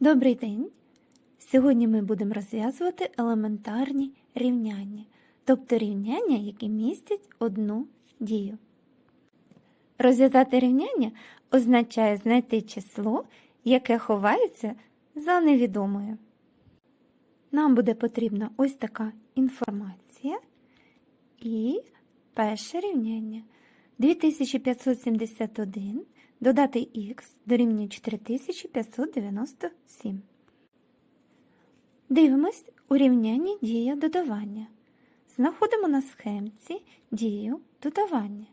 Добрий день! Сьогодні ми будемо розв'язувати елементарні рівняння, тобто рівняння, які містять одну дію. Розв'язати рівняння означає знайти число, яке ховається за невідомою. Нам буде потрібна ось така інформація і перше рівняння. 2571 додати х дорівнює 4597. Дивимось у дія додавання. Знаходимо на схемці дію додавання.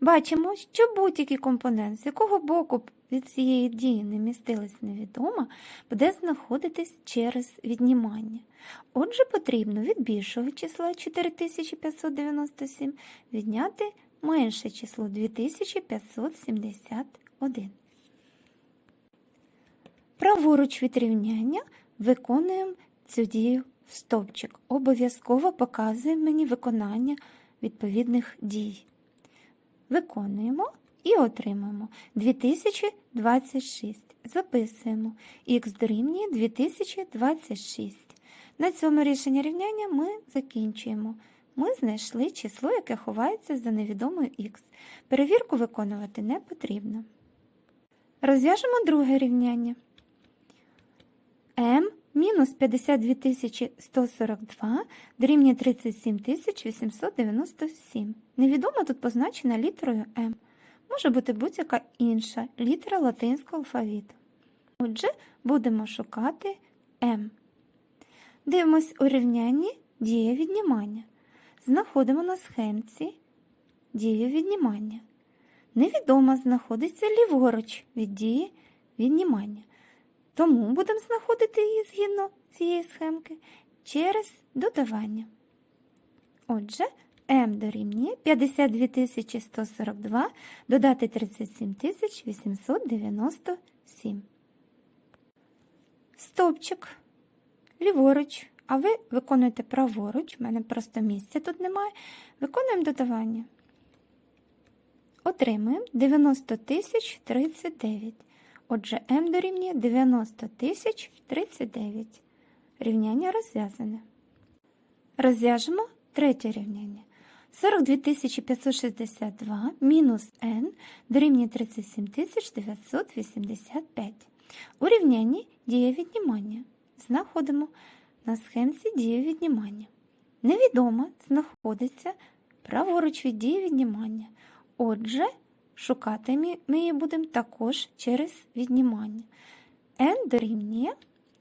Бачимо, що будь-який компонент, з якого боку від цієї дії не містилась невідома, буде знаходитись через віднімання. Отже, потрібно від більшого числа 4597 відняти менше число 2571. Праворуч від рівняння виконуємо цю дію стовпчик. Обов'язково показує мені виконання відповідних дій. Виконуємо і отримаємо 2026. Записуємо х дорівнює 2026. На цьому рішення рівняння ми закінчуємо. Ми знайшли число, яке ховається за невідомою х. Перевірку виконувати не потрібно. Розв'яжемо друге рівняння. m мінус 52 142 дорівнює 37 897. Невідомо тут позначена літерою m. Може бути будь-яка інша літера латинського алфавіту. Отже, будемо шукати m. Дивимось у рівнянні дія віднімання. Знаходимо на схемці дію віднімання. Невідома знаходиться ліворуч від дії віднімання. Тому будемо знаходити її згідно цієї схемки через додавання. Отже, m дорівнює 52 142 додати 37 897. Стовпчик ліворуч, а ви виконуєте праворуч, в мене просто місця тут немає. Виконуємо додавання. Отримуємо 90 тисяч 39. Отже, m дорівнює 90 тисяч 39. Рівняння розв'язане. Розв'яжемо третє рівняння. 42 562 мінус n дорівнює 37 985. У рівнянні діє віднімання. Знаходимо на схемці дію віднімання. Невідома знаходиться праворуч від дії віднімання. Отже, шукати ми- її будемо також через віднімання. n дорівнює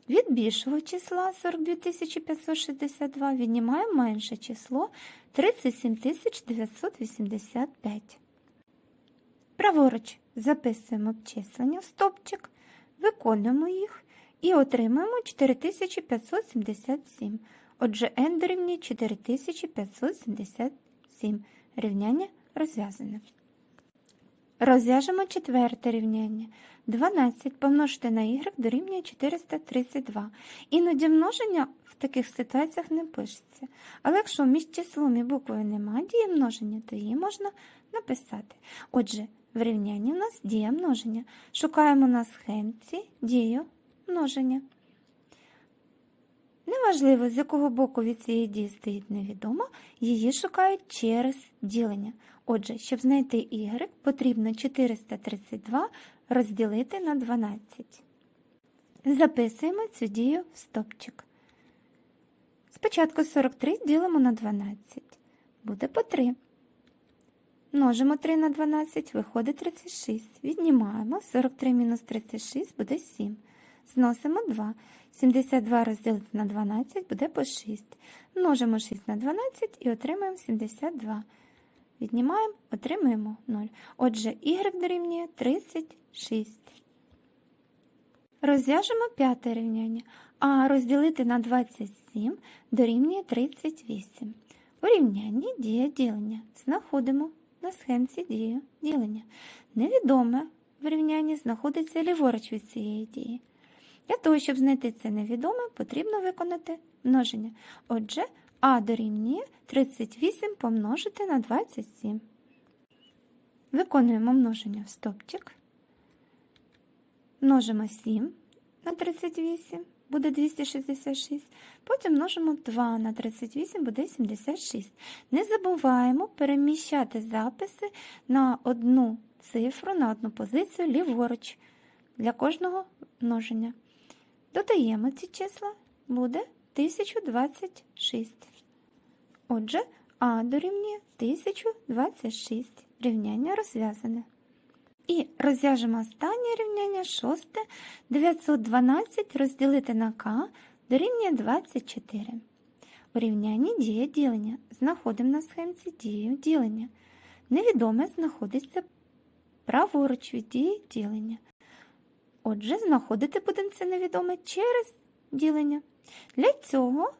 від більшого числа 42 562 віднімаємо менше число 37 985. Праворуч записуємо обчислення в стопчик, виконуємо їх і отримаємо 4577. Отже, n дорівнює 4577. Рівняння розв'язане. Розв'яжемо четверте рівняння. 12 помножити на y дорівнює 432. Іноді множення в таких ситуаціях не пишеться. Але якщо між числом і буквою немає дії множення, то її можна написати. Отже, в рівнянні в нас дія множення. Шукаємо на схемці дію множення. Неважливо, з якого боку від цієї дії стоїть невідомо, її шукають через ділення. Отже, щоб знайти y, потрібно 432 розділити на 12. Записуємо цю дію в стопчик. Спочатку 43 ділимо на 12. Буде по 3. Множимо 3 на 12, виходить 36. Віднімаємо 43 мінус 36 буде 7. Зносимо 2. 72 розділити на 12 буде по 6. Множимо 6 на 12 і отримаємо 72. Віднімаємо, отримуємо 0. Отже, y дорівнює 36. Розв'яжемо п'яте рівняння. А розділити на 27 дорівнює 38. У рівнянні дія ділення. Знаходимо на схемці дію ділення. Невідоме в рівнянні знаходиться ліворуч від цієї дії. Для того, щоб знайти це невідоме, потрібно виконати множення. Отже, а дорівнює 38 помножити на 27. Виконуємо множення в стопчик. Множимо 7 на 38 буде 266. Потім множимо 2 на 38 буде 76. Не забуваємо переміщати записи на одну цифру, на одну позицію ліворуч для кожного множення. Додаємо ці числа, буде 1026. Отже, А дорівнює 1026. Рівняння розв'язане. І розв'яжемо останнє рівняння шосте. 912 розділити на К дорівнює 24. У рівнянні діє ділення. Знаходимо на схемці дію ділення. Невідоме знаходиться праворуч від дії ділення. Отже, знаходити будемо це невідоме через ділення. Для цього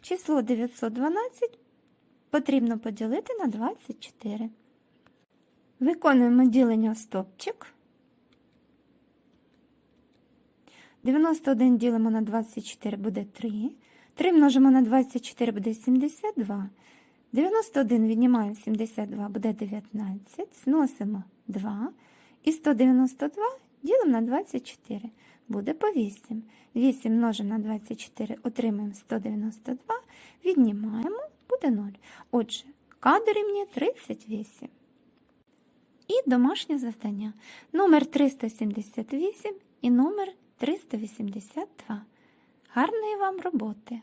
число 912 потрібно поділити на 24. Виконуємо ділення стопчик. 91 ділимо на 24 буде 3. 3 множимо на 24 буде 72. 91 віднімаємо 72 буде 19. Зносимо 2. І 192 ділимо на 24. Буде по 8. 8 множимо на 24, отримаємо 192. Віднімаємо, буде 0. Отже, К дорівнює 38. І домашнє завдання. Номер 378 і номер 382. Гарної вам роботи!